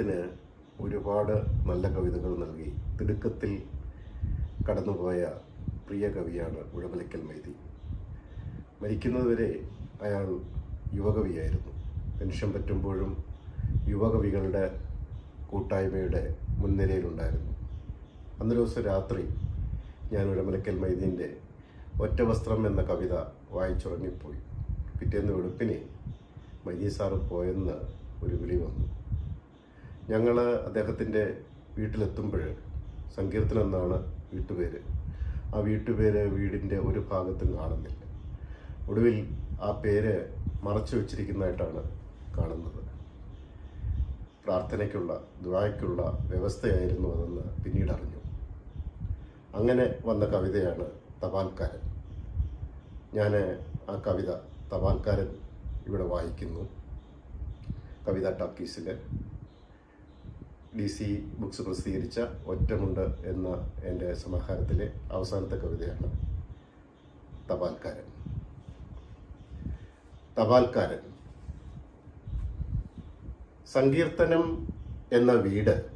മലയാളത്തിന് ഒരുപാട് നല്ല കവിതകൾ നൽകി. തിടുക്കത്തിൽ കടന്നുപോയ പ്രിയ കവിയാണ് ഉഴമലക്കൽ മൈതി. മരിക്കുന്നതുവരെ അയാൾ യുവകവിയായിരുന്നു. പെൻഷൻ പറ്റുമ്പോഴും യുവകവികളുടെ കൂട്ടായ്മയുടെ മുൻനിരയിലുണ്ടായിരുന്നു. അന്ന് ദിവസം രാത്രി ഞാൻ ഉഴമലക്കൽ മൈദീന്റെ ഒറ്റ വസ്ത്രം എന്ന കവിത വായിച്ചുറങ്ങിപ്പോയി. പിറ്റേന്ന് വെളുപ്പിനെ മൈദി സാറ് പോയെന്ന് ഒരു വിളി വന്നു. ഞങ്ങൾ അദ്ദേഹത്തിന്റെ വീട്ടിലെത്തുമ്പോൾ സങ്കീർത്തനം എന്നാണ് വീട്ടുപേര്. ആ വീട്ടുപേര് വീടിന്റെ ഒരു ഭാഗത്തും കാണുന്നില്ല. ഒടുവിൽ ആ പേര് മറച്ചു വച്ചിരിക്കുന്നതായിട്ടാണ് കാണുന്നത്. പ്രാർത്ഥനയ്ക്കുള്ള ദുരായ്ക്കുള്ള വ്യവസ്ഥയായിരുന്നു അതെന്ന് പിന്നീട് അറിഞ്ഞു. അങ്ങനെ വന്ന കവിതയാണ് തപാൽക്കാരൻ. ഞാൻ ആ കവിത തപാൽക്കാരൻ ഇവിടെ വായിക്കുന്നു. കവിത ടോക്കീസിൽ ഡി സി ബുക്സ് പ്രസിദ്ധീകരിച്ച ഒറ്റമുണ്ട് എന്ന എന്റെ സമാഹാരത്തിലെ അവസാനത്തെ കവിതയാണ് തപാൽക്കാരൻ. തപാൽക്കാരൻ. സങ്കീർത്തനം എന്ന വീട്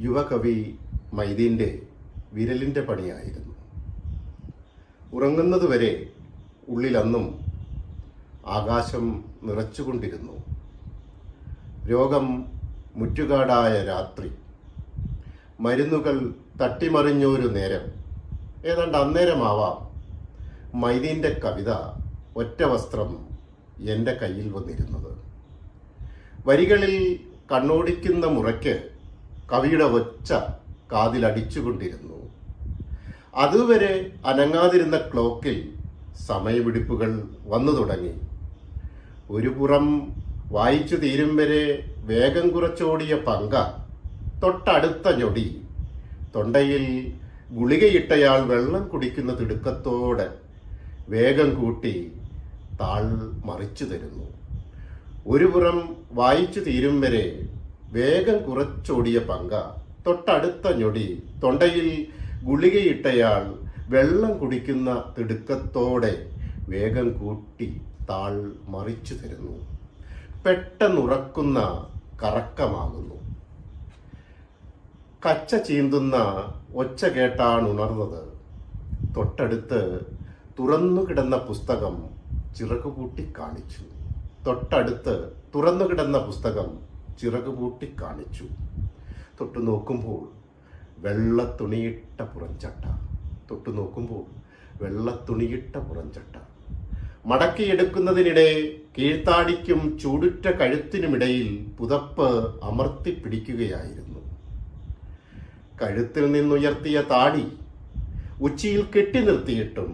യുവകവി മൈദീന്റെ വിരലിന്റെ പണിയായിരുന്നു. ഉറങ്ങുന്നതുവരെ ഉള്ളിലന്നും ആകാശം നിറച്ചുകൊണ്ടിരുന്നു. രോഗം മുറ്റുകാടായ രാത്രി. മരുന്നുകൾ തട്ടിമറിഞ്ഞൊരു നേരം. ഏതാണ്ട് അന്നേരമാവാം. മൈദീന്റെ കവിത ഒറ്റ വസ്ത്രം എന്റെ കയ്യിൽ വന്നിരുന്നത്. വരികളിൽ കണ്ണോടിക്കുന്ന മുറയ്ക്ക് കവിയുടെ ഒച്ച കാതിലടിച്ചുകൊണ്ടിരുന്നു അതുവരെ അനങ്ങാതിരുന്ന ക്ലോക്കിൽ സമയവിടിപ്പുകൾ വന്നു തുടങ്ങി. ഒരു പുറം വായിച്ചു തീരും വരെ വേഗം കുറച്ചോടിയ പങ്ക തൊട്ടടുത്ത ഞൊടി. തൊണ്ടയിൽ ഗുളികയിട്ടയാൾ വെള്ളം കുടിക്കുന്ന തിടുക്കത്തോടെ വേഗം കൂട്ടി താൾ മറിച്ചു തരുന്നു. ഒരു പുറം വായിച്ചു തീരും വരെ വേഗം കുറച്ചോടിയ പങ്ക തൊട്ടടുത്ത ഞൊടി. തൊണ്ടയിൽ ഗുളികയിട്ടയാൾ വെള്ളം കുടിക്കുന്ന തിടുക്കത്തോടെ വേഗം കൂട്ടി താൾ മറിച്ചു തരുന്നു. പെട്ടെന്നുറക്കുന്ന കറക്കമാകുന്നു. കച്ച ചീന്തുന്ന ഒച്ച കേട്ടാണ് ഉണർന്നത് തൊട്ടടുത്ത് തുറന്നു കിടന്ന പുസ്തകം ചിറകുപൂട്ടി കാണിച്ചു. തൊട്ടടുത്ത് തുറന്നു കിടന്ന പുസ്തകം ചിറകുപൂട്ടി കാണിച്ചു. തൊട്ടു നോക്കുമ്പോൾ വെള്ള തുണിയിട്ട പുറഞ്ചട്ട തൊട്ടു നോക്കുമ്പോൾ വെള്ള തുണിയിട്ട പുറംചട്ട. മടക്കിയെടുക്കുന്നതിനിടെ കീഴ്ത്താടിക്കും ചൂടുറ്റ കഴുത്തിനുമിടയിൽ പുതപ്പ് അമർത്തിപ്പിടിക്കുകയായിരുന്നു. കഴുത്തിൽ നിന്നുയർത്തിയ താടി ഉച്ചിയിൽ കെട്ടി നിർത്തിയിട്ടും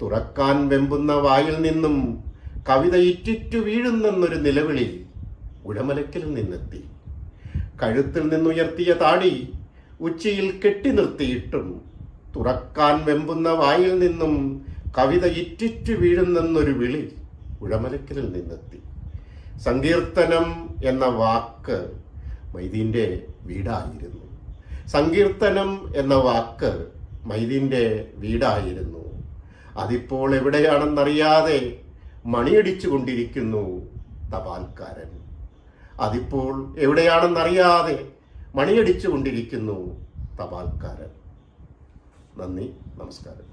തുറക്കാൻ വെമ്പുന്ന വായിൽ നിന്നും കവിത ഇറ്റിറ്റു വീഴുന്നെന്നൊരു നിലവിളി ഉടമലക്കിൽ നിന്നെത്തി. കഴുത്തിൽ നിന്നുയർത്തിയ താടി ഉച്ചിയിൽ കെട്ടി നിർത്തിയിട്ടും തുറക്കാൻ വെമ്പുന്ന വായിൽ നിന്നും കവിത ഇറ്റിറ്റു വീഴുന്നെന്നൊരു വിളി ഉഴമലക്കലിൽ നിന്നെത്തി. സങ്കീർത്തനം എന്ന വാക്ക് മൈദീന്റെ വീടായിരുന്നു. സങ്കീർത്തനം എന്ന വാക്ക് മൈദീന്റെ വീടായിരുന്നു. അതിപ്പോൾ എവിടെയാണെന്നറിയാതെ മണിയടിച്ചു കൊണ്ടിരിക്കുന്നു തപാൽക്കാരൻ. അതിപ്പോൾ എവിടെയാണെന്നറിയാതെ മണിയടിച്ചു കൊണ്ടിരിക്കുന്നു തപാൽക്കാരൻ. നന്ദി നമസ്കാരം.